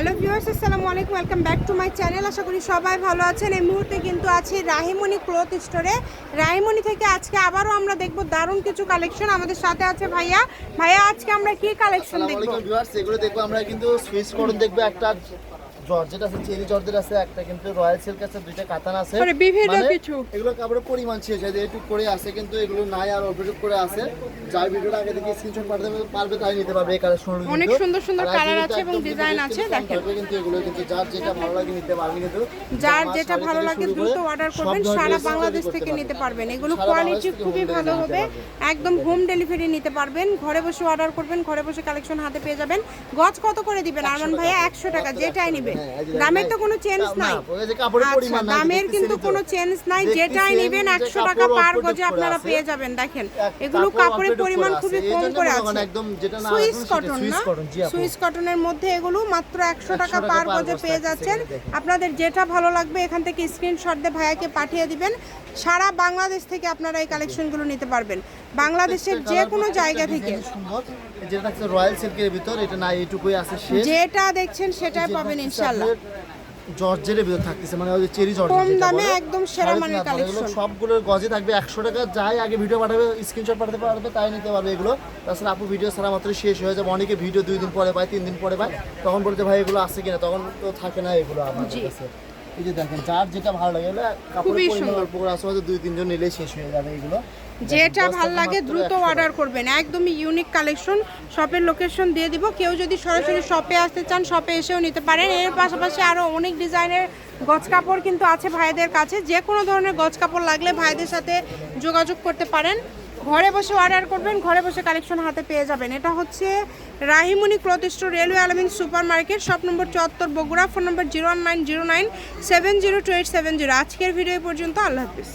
Hello viewers আসসালামু আলাইকুম। Welcome back to my channel আশা করি সবাই ভালো আছেন। এই মুহূর্তে কিন্তু আছি রাহিমণি ক্লথ স্টোরে। রাহিমণি থেকে আজকে আবারও আমরা দেখব দারুণ কিছু কালেকশন আমাদের সাথে আছে ভাইয়া। ভাইয়া আজকে আমরা কি কালেকশন দেখব? ভিউয়ার্স এগুলো দেখব আমরা কিন্তু সুইচ করুন দেখব একটা জর্জেট আছে চেরি জর্জেট আছে একটা কিন্তু রয়্যাল সিল্ক আছে দুইটা কাতান আছে। মানে বিভিন্ন কিছু। এগুলো কাপড়ের পরিমাণ শেষ হয় এটুক করে আছে কিন্তু এগুলো নাই আর অল্পটুক করে আছে। যার ভিডিওটা আগে থেকে স্ক্রিনশট পাঠাতে পারবে তাই নিতে পারবে এই কালেকশন অনেক সুন্দর সুন্দর colour আছে এবং design আছে, দেখেন। কিন্তু এগুলো কিন্তু যার যেটা ভালো লাগে নিতে পারবে কিন্তু। যার যেটা ভালো লাগে দ্রুত অর্ডার করবেন সারা বাংলাদেশ থেকে নিতে পারবেন। এগুলো কোয়ালিটি খুবই ভালো হবে একদম হোম ডেলিভারি নিতে পারবেন ঘরে বসে অর্ডার করবেন ঘরে বসে কালেকশন হাতে পেয়ে যাবেন। গজ কত করে দিবেন আরমান ভাইয়া? একশো টাকা যেটাই যে দামের তো কোনো চেঞ্জ নাই। আচ্ছা দামের কিন্তু। কোনো চেঞ্জ নাই। যেটাই নেবেন একশো টাকা পার গজে আপনারা পেয়ে যাবেন দেখেন। এগুলো কাপড়ের পরিমাণ খুবই কম করে আছে। সুইস কটন না? সুইস কটনের মধ্যে এগুলো মাত্র একশো টাকা পার গজে পেয়ে যাচ্ছেন। আপনাদের যেটা ভালো লাগবে এখান থেকে স্ক্রিনশট দিয়ে ভাইয়াকে পাঠিয়ে দিবেন। সারা বাংলাদেশ থেকে আপনারা এই কালেকশনগুলো নিতে পারবেন। বাংলাদেশের যে কোনো জায়গা থেকে। যেটা রয়্যাল সিল্কের ভিতর এটা না এইটুকুই আছে যেটা দেখছেন সেটাই পাবেন ইনশাল্লাহ জর্জের ভিতর থাকতেছে মানে ওই যে চেরি জর্জ কম দামে একদম সেরা মানের কালেকশন সবগুলো সবগুলোর গজে থাকবে একশো টাকা যাই আগে ভিডিও পাঠাবে স্ক্রিনশট পাঠাতে পারবে তাই নিতে পারবে এগুলো। তাছাড়া আপু ভিডিও ছাড়া মাত্র শেষ হয়ে যাবে অনেকে ভিডিও দুই দিন পরে পায় তিন দিন পরে পায় তখন বলতে ভাই এগুলো আছে কিনা তখন তো থাকে না এগুলো আমাদের জি। কাছে। এই যে দেখেন যার যেটা ভালো লাগে খুবই সুন্দর। অল্প করে দুই তিনজন নিলেই শেষ হয়ে যাবে এগুলো। যেটা ভালো লাগে দ্রুত অর্ডার করবেন। একদমই ইউনিক কালেকশন শপের লোকেশন দিয়ে দিব। কেউ যদি সরাসরি শপে আসতে চান শপে এসেও নিতে পারেন। এর পাশাপাশি আরও অনেক ডিজাইনের গজ কাপড় কিন্তু আছে ভাইদের কাছে। যে কোনো ধরনের গজ কাপড় লাগলে ভাইদের সাথে যোগাযোগ করতে পারেন। ঘরে বসে অর্ডার করবেন, ঘরে বসে কালেকশন হাতে পেয়ে যাবেন। এটা হচ্ছে Rahimuni cloth store railway Alamin super market shop number চুয়াত্তর Bogura, phone number zero one nine zero nine seven zero two eight seven zero আজকের ভিডিও পর্যন্ত, আল্লাহ হাফিজ।